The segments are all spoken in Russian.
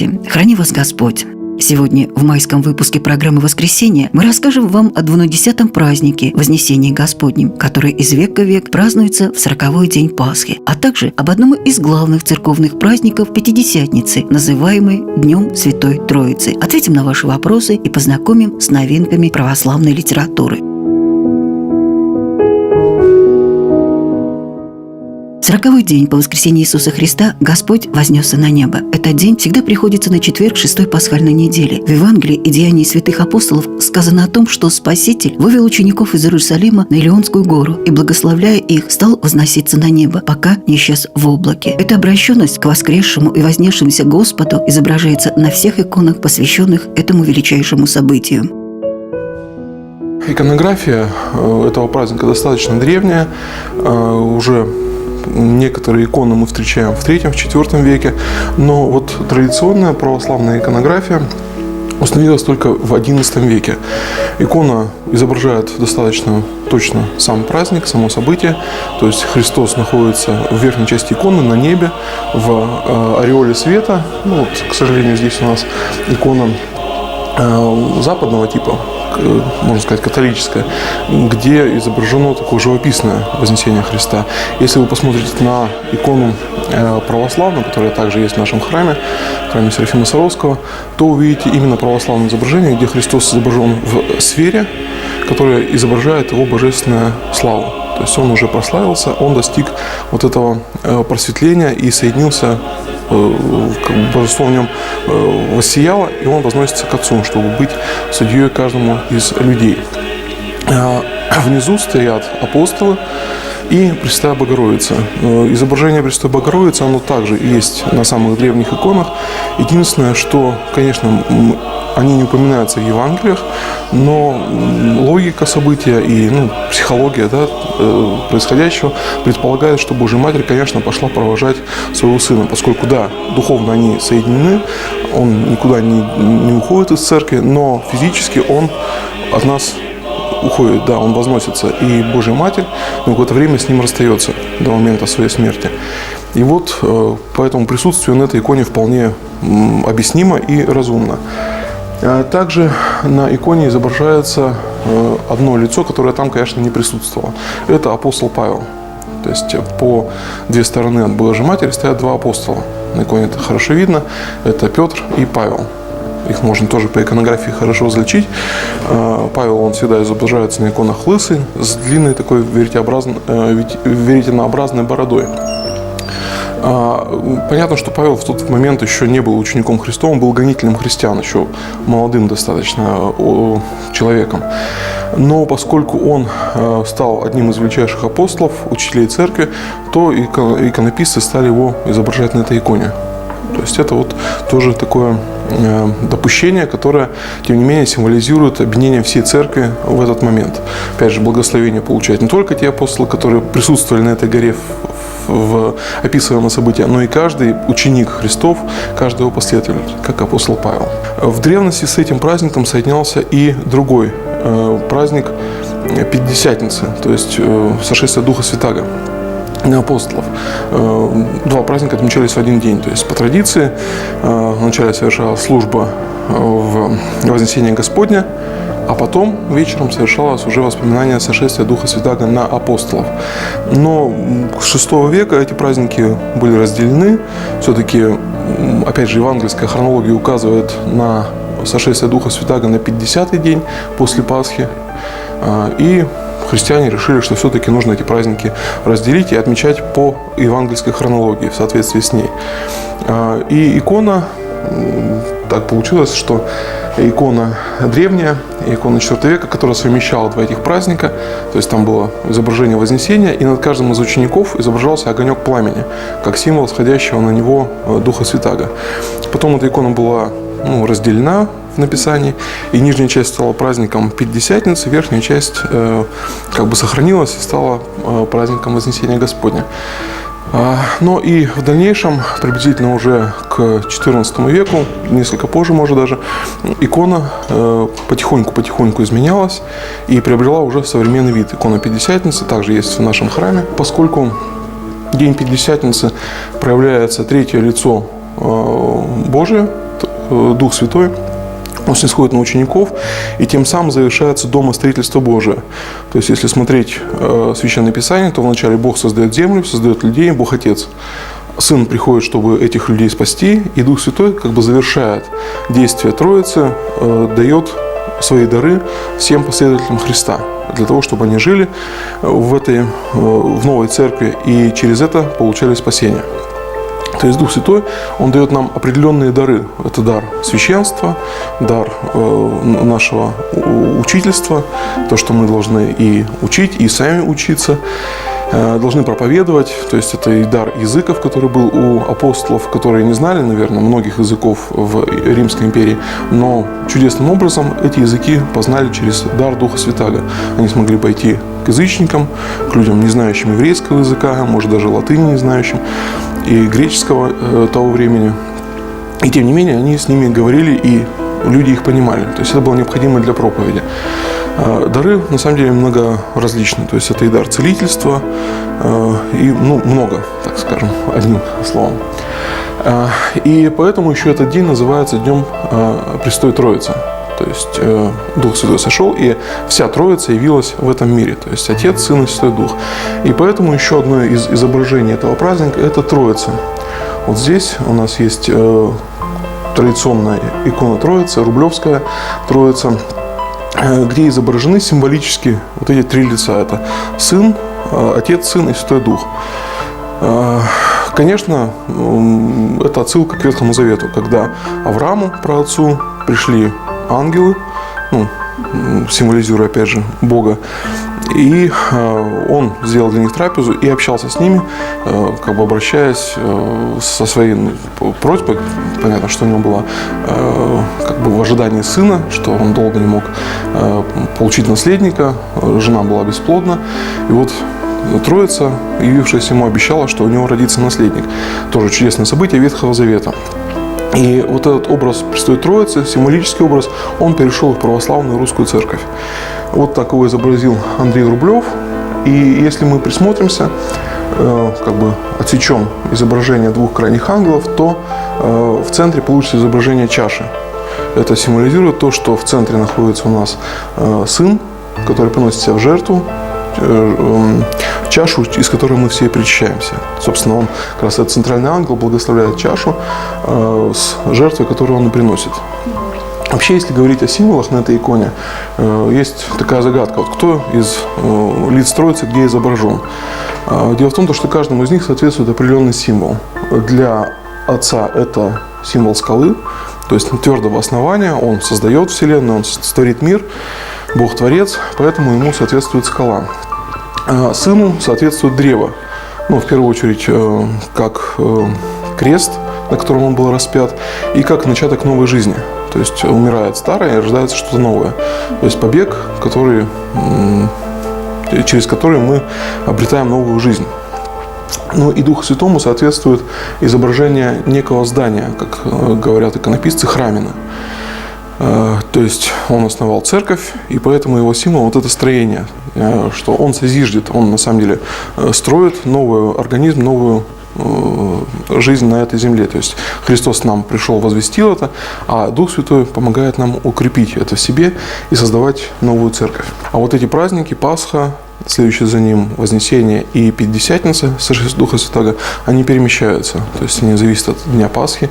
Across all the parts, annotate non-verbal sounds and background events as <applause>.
Здравствуйте! Храни вас Господь! Сегодня в майском выпуске программы «Воскресенье» мы расскажем вам о двунадесятом празднике Вознесения Господнем, который из века в век празднуется в сороковой день Пасхи, а также об одном из главных церковных праздников Пятидесятницы, называемый Днем Святой Троицы. Ответим на ваши вопросы и познакомим с новинками православной литературы. Сороковой день по воскресении Иисуса Христа Господь вознесся на небо. Этот день всегда приходится на четверг шестой пасхальной недели. В Евангелии и Деянии святых апостолов сказано о том, что Спаситель вывел учеников из Иерусалима на Илионскую гору и, благословляя их, стал возноситься на небо, пока не исчез в облаке. Эта обращенность к воскресшему и вознесшемуся Господу изображается на всех иконах, посвященных этому величайшему событию. Иконография э, этого праздника достаточно древняя, э, уже Некоторые иконы мы встречаем в третьем, в четвертом веке, но вот традиционная православная иконография установилась только в XI веке. Икона изображает достаточно точно сам праздник, само событие. То есть Христос находится в верхней части иконы на небе, в э, ореоле света. Ну, вот, к сожалению, здесь у нас икона э, западного типа, можно сказать, католическое, где изображено такое живописное Вознесение Христа. Если вы посмотрите на икону э, православную, которая также есть в нашем храме, в храме Серафима Саровского, то увидите именно православное изображение, где Христос изображен в сфере, которая изображает его божественную славу. То есть он уже прославился, он достиг вот этого э, просветления и соединился Э, божество в нем э, воссияло, и он возносится к Отцу, чтобы быть судьей каждому из людей. А, <clears throat> внизу стоят апостолы и Пресвятая Богородица. Э, изображение Пресвятой Богородицы, оно также есть на самых древних иконах. Единственное, что, конечно, они не упоминаются в Евангелиях, но логика события и ну, психология да, э, происходящего предполагает, что Божья Матерь, конечно, пошла провожать своего сына, поскольку, да, духовно они соединены, он никуда не, не уходит из церкви, но физически он от нас уходит, да, он возносится, и Божья Матерь на какое-то время с ним расстается до момента своей смерти. И вот э, поэтому присутствие на этой иконе вполне объяснимо и разумно. А также на иконе изображается э, одно лицо, которое там, конечно, не присутствовало. Это апостол Павел. То есть по две стороны от Божьей Матери стоят два апостола. На иконе это хорошо видно. Это Петр и Павел. Их можно тоже по иконографии хорошо различить. А, Павел, он всегда изображается на иконах лысый, с длинной такой э, веретенообразной бородой. А, понятно, что Павел в тот момент еще не был учеником Христовым, был гонителем христиан, еще молодым достаточно человеком. Но поскольку он э, стал одним из величайших апостолов, учителей церкви, то иконописцы стали его изображать на этой иконе. То есть это вот тоже такое э, допущение, которое, тем не менее, символизирует объединение всей церкви в этот момент. Опять же, благословение получают не только те апостолы, которые присутствовали на этой горе в описываемое событие, но и каждый ученик Христов, каждый его последователь, как апостол Павел. В древности с этим праздником соединялся и другой э, праздник Пятидесятницы, то есть э, сошествие Духа Святаго апостолов. Э, два праздника отмечались в один день. То есть по традиции вначале совершалась служба в Вознесение Господня, а потом вечером совершалось уже воспоминание сошествия Духа Святаго на апостолов. Но с VI века эти праздники были разделены. Все-таки, опять же, евангельская хронология указывает на сошествие Духа Святаго на 50-й день после Пасхи. И христиане решили, что все-таки нужно эти праздники разделить и отмечать по евангельской хронологии в соответствии с ней. А, и икона так получилось, что икона древняя, икона IV века, которая совмещала два этих праздника. То есть там было изображение Вознесения, и над каждым из учеников изображался огонек пламени, как символ сходящего на него э, Духа Святаго. Потом эта икона была ну, разделена написании, и нижняя часть стала праздником Пятидесятницы, верхняя часть э, как бы сохранилась и стала э, праздником Вознесения Господня. А, но и в дальнейшем, приблизительно уже к XIV веку, несколько позже, может даже, икона потихоньку-потихоньку э, изменялась и приобрела уже современный вид. Икона Пятидесятницы также есть в нашем храме, поскольку День Пятидесятницы проявляется третье лицо э, Божие, э, Дух Святой, он снисходит на учеников, и тем самым завершается дома строительства Божие. То есть, если смотреть э, Священное Писание, то вначале Бог создает землю, создает людей, Бог Отец. Сын приходит, чтобы этих людей спасти, и Дух Святой как бы завершает действие Троицы, э, дает свои дары всем последователям Христа для того, чтобы они жили в этой э, в новой церкви и через это получали спасение. То есть Дух Святой, Он дает нам определенные дары. Это дар священства, дар э, нашего учительства, то, что мы должны и учить, и сами учиться. Э, должны проповедовать, то есть это и дар языков, который был у апостолов, которые не знали, наверное, многих языков в Римской империи, но чудесным образом эти языки познали через дар Духа Святаго. Они смогли пойти к язычникам, к людям, не знающим еврейского языка, может даже латыни не знающим, и греческого э, того времени. И тем не менее, они с ними говорили, и люди их понимали. То есть это было необходимо для проповеди. А, дары на самом деле много различны. То есть это и дар целительства, а, и ну, много, так скажем, одним словом. А, и поэтому еще этот день называется Днем Престой Троицы. То есть э, Дух Святой сошел, и вся Троица явилась в этом мире. То есть Отец, Сын и Святой Дух. И поэтому еще одно из изображений этого праздника – это Троица. Вот здесь у нас есть э, традиционная икона Троицы, Рублевская Троица – Э, где изображены символически вот эти три лица. Это Сын, э, Отец, Сын и Святой Дух. Э, конечно, это отсылка к Ветхому Завету, когда Аврааму, праотцу, пришли ангелы, ну, символизируя, опять же, Бога, и э, он сделал для них трапезу и общался с ними, э, как бы обращаясь э, со своей ну, просьбой. Понятно, что у него было как бы в ожидании сына, что он долго не мог получить наследника, жена была бесплодна. И вот Троица, явившаяся ему, обещала, что у него родится наследник. Тоже чудесное событие Ветхого Завета. И вот этот образ Престой Троицы, символический образ, он перешел в православную русскую церковь. Вот так его изобразил Андрей Рублев. И если мы присмотримся, э, как бы отсечем изображение двух крайних ангелов, то э, в центре получится изображение чаши. Это символизирует то, что в центре находится у нас э, сын, который приносит себя в жертву, чашу, из которой мы все причащаемся. Собственно, он, как раз этот центральный ангел, благословляет чашу с жертвой, которую он приносит. Вообще, если говорить о символах на этой иконе, э, есть такая загадка. Вот кто из э, лиц Троицы где изображен? Э, дело в том, что каждому из них соответствует определенный символ. Для Отца это символ скалы, то есть твердого основания. Он создает Вселенную, он творит мир, Бог Творец, поэтому ему соответствует скала. Сыну соответствует древо. Ну, в первую очередь, как крест, на котором он был распят, и как начаток новой жизни – то есть умирает старое и рождается что-то новое. То есть побег, который, через который мы обретаем новую жизнь. Ну и Духу Святому соответствует изображение некого здания, как э, говорят иконописцы, храмина. Э, то есть он основал церковь, и поэтому его символ вот это строение, э, что он созиждет, он на самом деле строит новый организм, новую Э, жизнь на этой земле. То есть Христос нам пришел, возвестил это, а Дух Святой помогает нам укрепить это в себе и создавать новую церковь. А вот эти праздники, Пасха, следующий за ним Вознесение и Пятидесятница, Сошествие Духа Святого, они перемещаются. То есть они зависят от Дня Пасхи.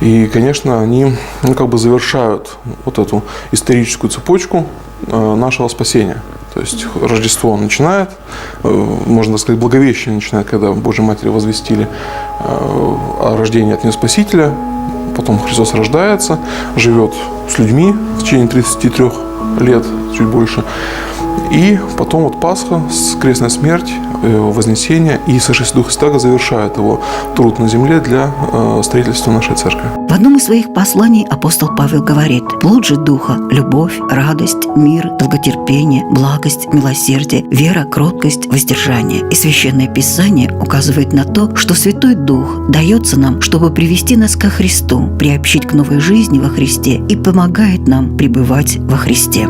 И, конечно, они ну, как бы завершают вот эту историческую цепочку э, нашего спасения. То есть Рождество начинает, э, можно сказать, Благовещение начинает, когда Божьей Матери возвестили э, о рождении от нее Спасителя. Потом Христос рождается, живет с людьми в течение 33 лет, чуть больше. И потом вот Пасха, крестная смерть, э, Вознесение и сошествие Духа Святаго завершают его труд на земле для э, строительства нашей церкви. В одном из своих посланий апостол Павел говорит, «Плод же Духа – любовь, радость, мир, долготерпение, благость, милосердие, вера, кроткость, воздержание». И Священное Писание указывает на то, что Святой Дух дается нам, чтобы привести нас ко Христу, приобщить к новой жизни во Христе и помогает нам пребывать во Христе.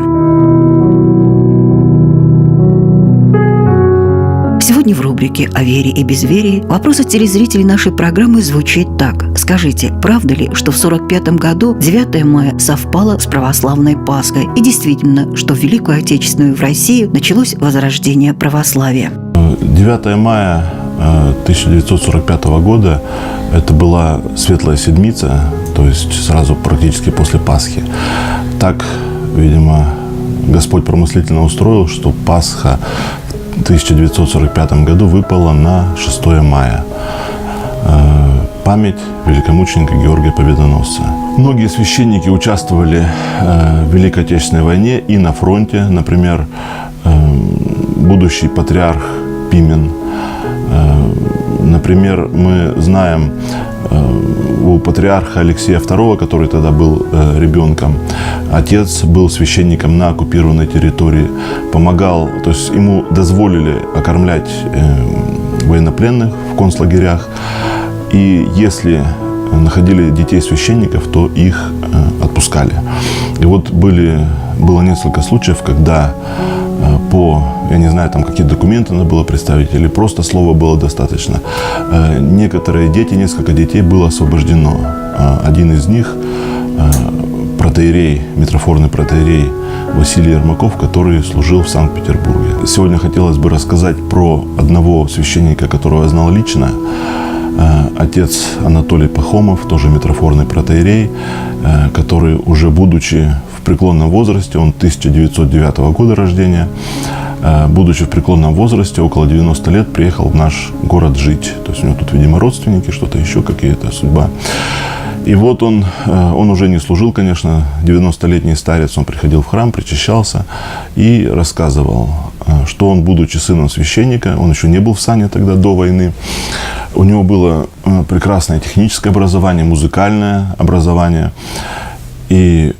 Сегодня в рубрике «О вере и безверии» вопрос от телезрителей нашей программы звучит так. Скажите, правда ли, что в 45 году 9 мая совпало с православной Пасхой? И действительно, что в Великую Отечественную в Россию началось возрождение православия? 9 мая 1945 э, года это была светлая седмица, то есть сразу практически после Пасхи. Так, видимо, Господь промыслительно устроил, что Пасха 1945 году выпала на 6 мая. Э, память великомученика Георгия Победоносца. Многие священники участвовали э, в Великой Отечественной войне и на фронте. Например, будущий патриарх Пимен – Э, например, мы знаем э, у патриарха Алексея II, который тогда был э, ребенком, отец был священником на оккупированной территории, помогал, то есть ему дозволили окормлять военнопленных в концлагерях. И если находили детей священников, то их отпускали. И вот были, было несколько случаев, когда по я не знаю, там какие документы надо было представить, или просто слова было достаточно. Э, некоторые дети, несколько детей было освобождено. Э, один из них э, протеерей, митрофорный протеерей Василий Ермаков, который служил в Санкт-Петербурге. Сегодня хотелось бы рассказать про одного священника, которого я знал лично. Отец Анатолий Пахомов, тоже митрофорный протеерей, который уже будучи преклонном возрасте, он 1909 года рождения, Э, будучи в преклонном возрасте, около 90 лет, приехал в наш город жить. То есть у него тут, видимо, родственники, что-то еще, какие-то судьба. И вот он, э, он уже не служил, конечно, 90-летний старец, он приходил в храм, причащался и рассказывал, э, что он, будучи сыном священника, он еще не был в сане тогда, до войны, у него было прекрасное техническое образование, музыкальное образование, и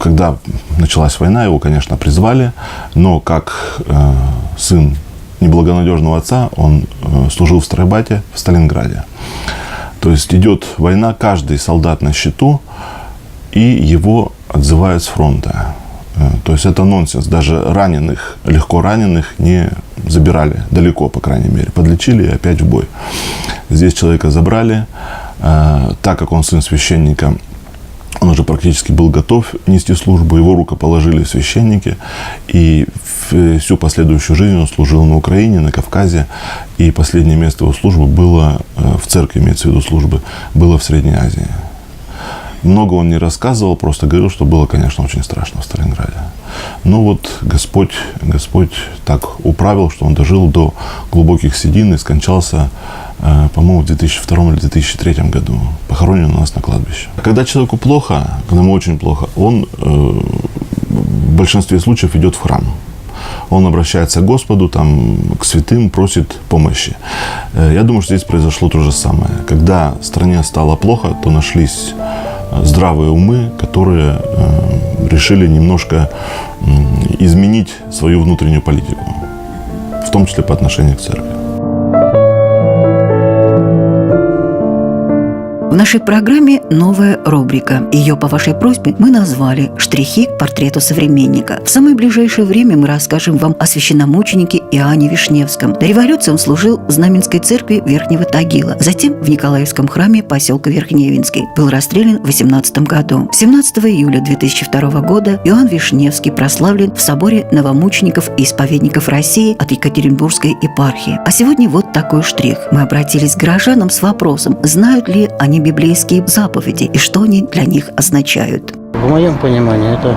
когда началась война, его, конечно, призвали, но как э, сын неблагонадежного отца, он э, служил в стройбате в Сталинграде. То есть идет война, каждый солдат на счету, и его отзывают с фронта. То есть это нонсенс. Даже раненых, легко раненых не забирали далеко, по крайней мере. Подлечили и опять в бой. Здесь человека забрали. Так как он сын священника, он уже практически был готов нести службу, его рукоположили священники, и всю последующую жизнь он служил на Украине, на Кавказе, и последнее место его службы было, э, в церкви имеется в виду службы, было в Средней Азии. Много он не рассказывал, просто говорил, что было, конечно, очень страшно в Сталинграде. Но вот Господь, Господь так управил, что он дожил до глубоких седин и скончался Э, по-моему, в 2002 или 2003 году. Похоронен у нас на кладбище. Когда человеку плохо, когда ему очень плохо, он э, в большинстве случаев идет в храм. Он обращается к Господу, там, к святым, просит помощи. Э, я думаю, что здесь произошло то же самое. Когда стране стало плохо, то нашлись здравые умы, которые решили немножко изменить свою внутреннюю политику, в том числе по отношению к церкви. В нашей программе новая рубрика. Ее по вашей просьбе мы назвали «Штрихи к портрету современника». В самое ближайшее время мы расскажем вам о священномученике Иоанне Вишневском. До революции он служил в Знаменской церкви Верхнего Тагила, затем в Николаевском храме поселка Верхневинский. Был расстрелян в 18 году. 17 июля 2002 года Иоанн Вишневский прославлен в соборе новомучеников и исповедников России от Екатеринбургской епархии. А сегодня вот такой штрих. Мы обратились к горожанам с вопросом, знают ли они библейские заповеди и что они для них означают. В моем понимании это,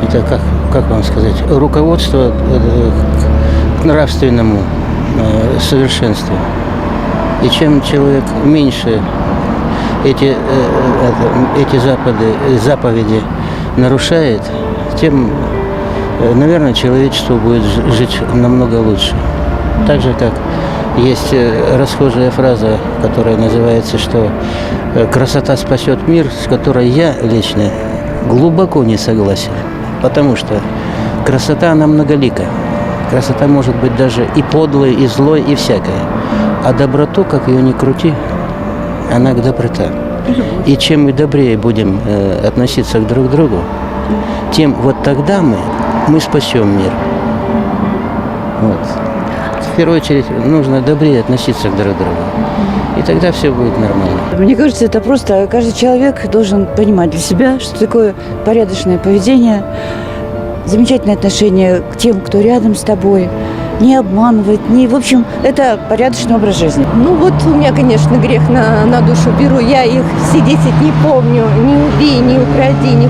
это как, как вам сказать, руководство э, к нравственному э, совершенству. И чем человек меньше эти, э, эти запады, заповеди нарушает, тем, наверное, человечество будет жить намного лучше. Так же, как есть э, расхожая фраза, которая называется, что э, красота спасет мир, с которой я лично глубоко не согласен. Потому что красота, она многолика. Красота может быть даже и подлой, и злой, и всякая. А доброту, как ее ни крути, она к доброта. И чем мы добрее будем э, относиться к друг другу, тем вот тогда мы, мы спасем мир. Вот. Первую очередь нужно добрее относиться к друг другу. И тогда все будет нормально. Мне кажется, это просто каждый человек должен понимать для себя, что такое порядочное поведение, замечательное отношение к тем, кто рядом с тобой, не обманывать, не, в общем, это порядочный образ жизни. Ну вот у меня, конечно, грех на, на душу беру. Я их все 10 не помню. Не убей, не укради, не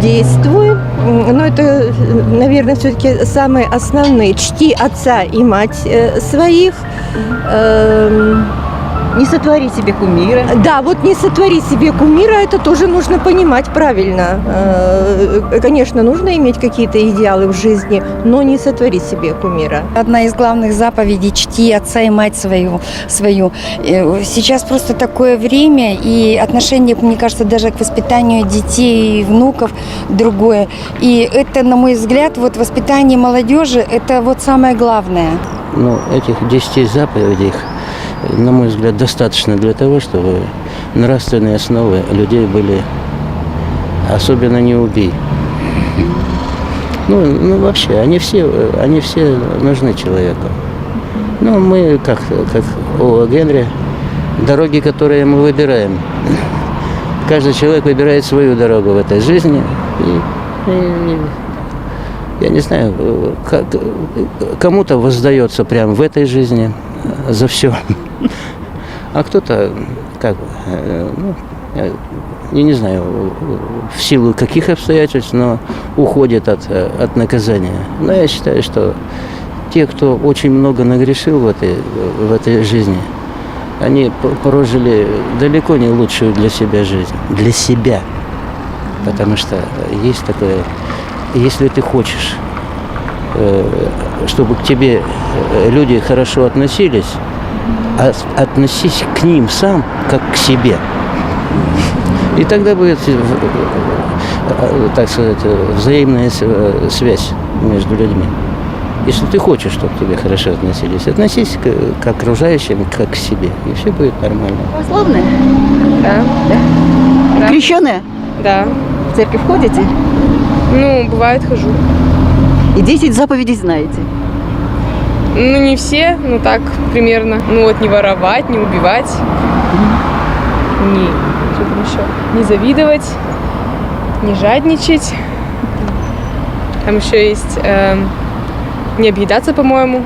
действуй. Но это, э, наверное, все-таки самые основные. Чти отца и мать э, своих. Эм, Не сотвори себе кумира. Да, вот не сотвори себе кумира, это тоже нужно понимать правильно. Э, Конечно, нужно иметь какие-то идеалы в жизни, но не сотвори себе кумира. Одна из главных заповедей – чти отца и мать свою. свою. Э, Сейчас просто такое время, и отношение, мне кажется, даже к воспитанию детей и внуков другое. И это, на мой взгляд, вот воспитание молодежи – это вот самое главное. Ну, этих 10 заповедей, на мой взгляд, достаточно для того, чтобы нравственные основы людей были, особенно не убей. Ну, ну вообще, они все, они все нужны человеку. Ну, мы, как, как у Генри, дороги, которые мы выбираем. Каждый человек выбирает свою дорогу в этой жизни. И, и я не знаю, кому-то воздается прямо в этой жизни за все, а кто-то, как, э, ну, я не знаю, в силу каких обстоятельств, но уходит от, э, от наказания. Но я считаю, что те, кто очень много нагрешил в этой, в этой жизни, они прожили далеко не лучшую для себя жизнь. Для себя. Потому что есть такое, если ты хочешь, чтобы к тебе э, люди хорошо относились, а относись к ним сам, как к себе. И тогда будет, э, э, так сказать, э, взаимная э, связь между людьми. Если ты хочешь, чтобы к тебе хорошо относились, относись к, к окружающим, как к себе, и все будет нормально. Православные? Да. Да. Крещеные? Да. В церковь ходите? Ну, бывает хожу. И 10 заповедей знаете? Ну, не все, ну так, примерно. Ну вот не воровать, не убивать. Не, что там еще? Не завидовать, не жадничать. Там еще есть эм, не объедаться, по-моему.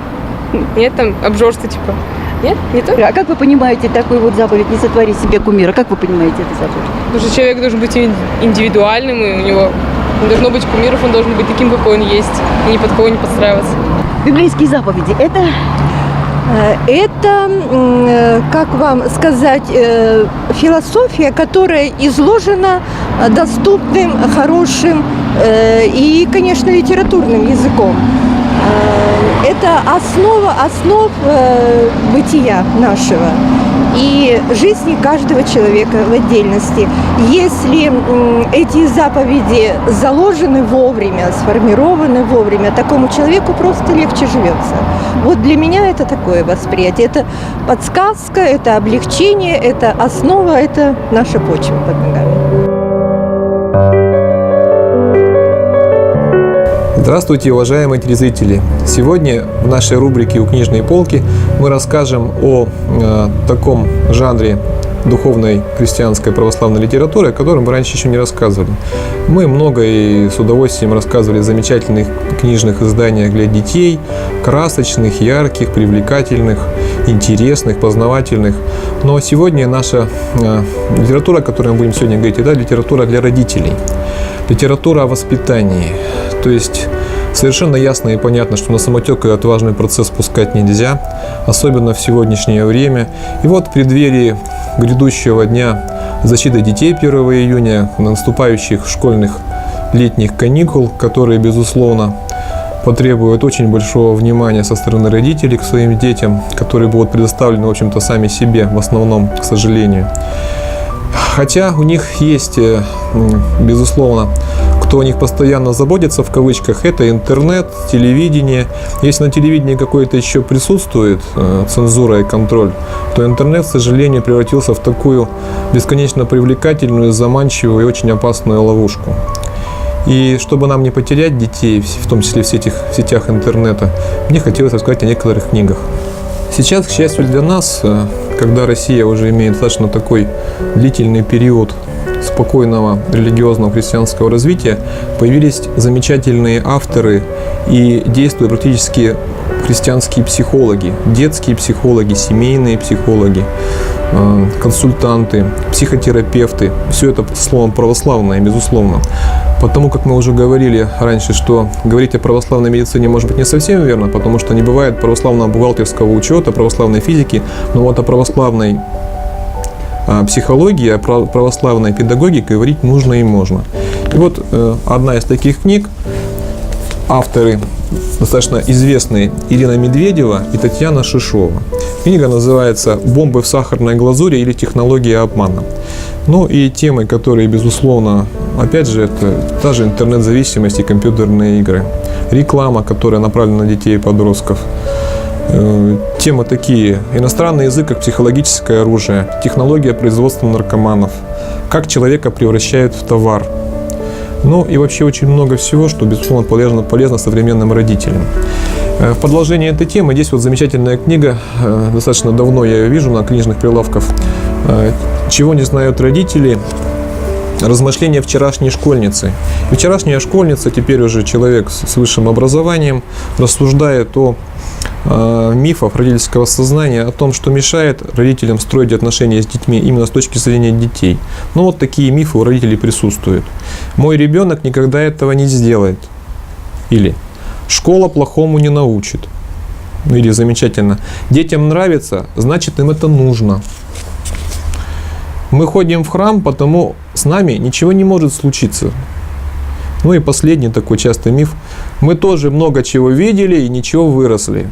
Нет, там обжорство, типа. Нет, не то? А как вы понимаете такую вот заповедь «Не сотвори себе кумира»? Как вы понимаете эту заповедь? Потому что человек должен быть ин- индивидуальным, и у него не должно быть кумиров, он должен быть таким, какой он есть, и ни под кого не подстраиваться. Библейские заповеди – это Э, Это, э, как вам сказать, э, философия, которая изложена доступным, хорошим и, конечно, литературным языком. Это основа основ бытия нашего и жизни каждого человека в отдельности. Если эти заповеди заложены вовремя, сформированы вовремя, такому человеку просто легче живется. Вот для меня это такое восприятие. Это подсказка, это облегчение, это основа, это наша почва под ногами. Здравствуйте, уважаемые телезрители! Сегодня в нашей рубрике «У книжной полки» мы расскажем о э, таком жанре духовной христианской православной литературы, о котором мы раньше еще не рассказывали. Мы много и с удовольствием рассказывали о замечательных книжных изданиях для детей, красочных, ярких, привлекательных, интересных, познавательных. Но сегодня наша э, литература, о которой мы будем сегодня говорить, это литература для родителей. Литература о воспитании. То есть совершенно ясно и понятно, что на самотек и отважный процесс пускать нельзя, особенно в сегодняшнее время. И вот в преддверии грядущего дня защиты детей 1 июня, наступающих школьных летних каникул, которые, безусловно, потребуют очень большого внимания со стороны родителей к своим детям, которые будут предоставлены, в общем-то, сами себе, в основном, к сожалению. Хотя у них есть, э, безусловно, кто о них постоянно заботится, в кавычках, это интернет, телевидение. Если на телевидении какое-то еще присутствует э, цензура и контроль, то интернет, к сожалению, превратился в такую бесконечно привлекательную, заманчивую и очень опасную ловушку. И чтобы нам не потерять детей, в том числе в сетях, в сетях интернета, мне хотелось рассказать о некоторых книгах. Сейчас, к счастью для нас, э, когда Россия уже имеет достаточно такой длительный период спокойного религиозного христианского развития, появились замечательные авторы и действуют практически христианские психологи, детские психологи, семейные психологи, э, консультанты, психотерапевты. Все это словом православное, безусловно. Потому как мы уже говорили раньше, что говорить о православной медицине может быть не совсем верно, потому что не бывает православного бухгалтерского учета, православной физики, но вот о православной психологии, о православной педагогике говорить нужно и можно. И вот э, одна из таких книг, авторы достаточно известные Ирина Медведева и Татьяна Шишова. Книга называется «Бомбы в сахарной глазури» или «Технология обмана». Ну и темы, которые, безусловно, опять же, это та же интернет-зависимость и компьютерные игры. Реклама, которая направлена на детей и подростков. Э, темы такие. Иностранный язык как психологическое оружие. Технология производства наркоманов. Как человека превращают в товар. Ну и вообще очень много всего, что, безусловно, полезно, полезно современным родителям. Э, в продолжение этой темы здесь вот замечательная книга, э, достаточно давно я ее вижу на книжных прилавках чего не знают родители, размышления вчерашней школьницы. Вчерашняя школьница, теперь уже человек с высшим образованием, рассуждает о э, мифах родительского сознания, о том, что мешает родителям строить отношения с детьми именно с точки зрения детей. Ну вот такие мифы у родителей присутствуют. Мой ребенок никогда этого не сделает. Или школа плохому не научит. Или замечательно. Детям нравится, значит им это нужно. Мы ходим в храм, потому с нами ничего не может случиться. Ну и последний такой частый миф. Мы тоже много чего видели и ничего выросли.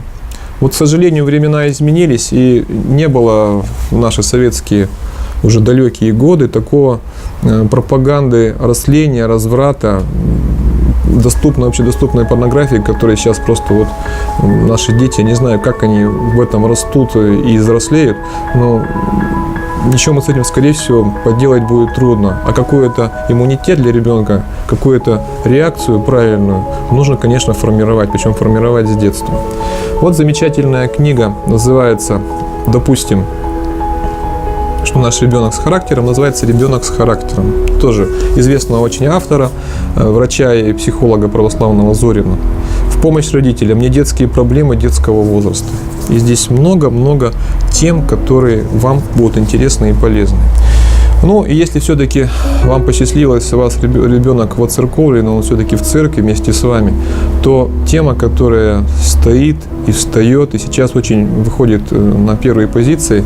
Вот, к сожалению, времена изменились, и не было в наши советские уже далекие годы такого э, пропаганды растления, разврата, доступной, общедоступной порнографии, которая сейчас просто вот наши дети, я не знаю, как они в этом растут и взрослеют, но ничего с этим, скорее всего, поделать будет трудно. А какой-то иммунитет для ребенка, какую-то реакцию правильную нужно, конечно, формировать, причем формировать с детства. Вот замечательная книга, называется, допустим, что наш ребенок с характером называется ребенок с характером. Тоже известного очень автора, э, врача и психолога православного Зорина. В помощь родителям не детские проблемы детского возраста. И здесь много-много тем, которые вам будут интересны и полезны. Ну, и если все-таки вам посчастливилось, у вас ребенок воцерковлен, он все-таки в церкви вместе с вами, то тема, которая стоит и встает, и сейчас очень выходит э, на первые позиции,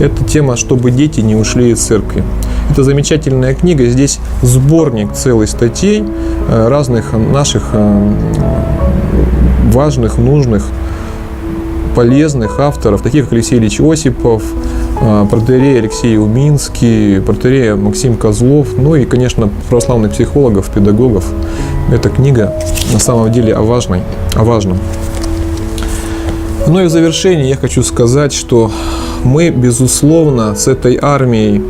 это тема, чтобы дети не ушли из церкви. Это замечательная книга, здесь сборник целых статей э, разных наших э, важных, нужных полезных авторов, таких как Алексей Ильич Осипов, а, протерей Алексей Уминский, протерей Максим Козлов, ну и, конечно, православных психологов, педагогов. Эта книга на самом деле о важной, о важном. Ну и в завершение я хочу сказать, что мы, безусловно, с этой армией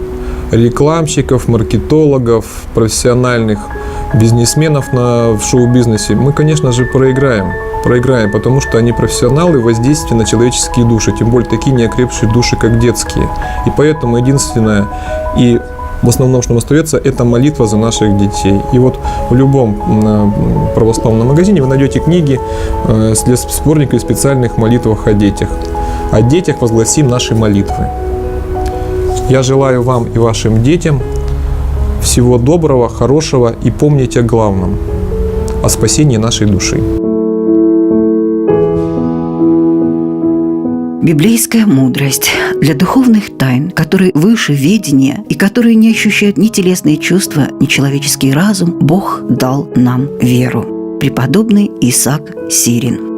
рекламщиков, маркетологов, профессиональных бизнесменов на, в шоу-бизнесе, мы, конечно же, проиграем проиграем, потому что они профессионалы воздействия на человеческие души, тем более такие неокрепшие души, как детские. И поэтому единственное и в основном, что нам остается, это молитва за наших детей. И вот в любом православном магазине вы найдете книги э, для сборника специальных молитвах о детях. О детях возгласим наши молитвы. Я желаю вам и вашим детям всего доброго, хорошего и помните о главном – о спасении нашей души. Библейская мудрость для духовных тайн, которые выше видения и которые не ощущают ни телесные чувства, ни человеческий разум, Бог дал нам веру. Преподобный Исаак Сирин.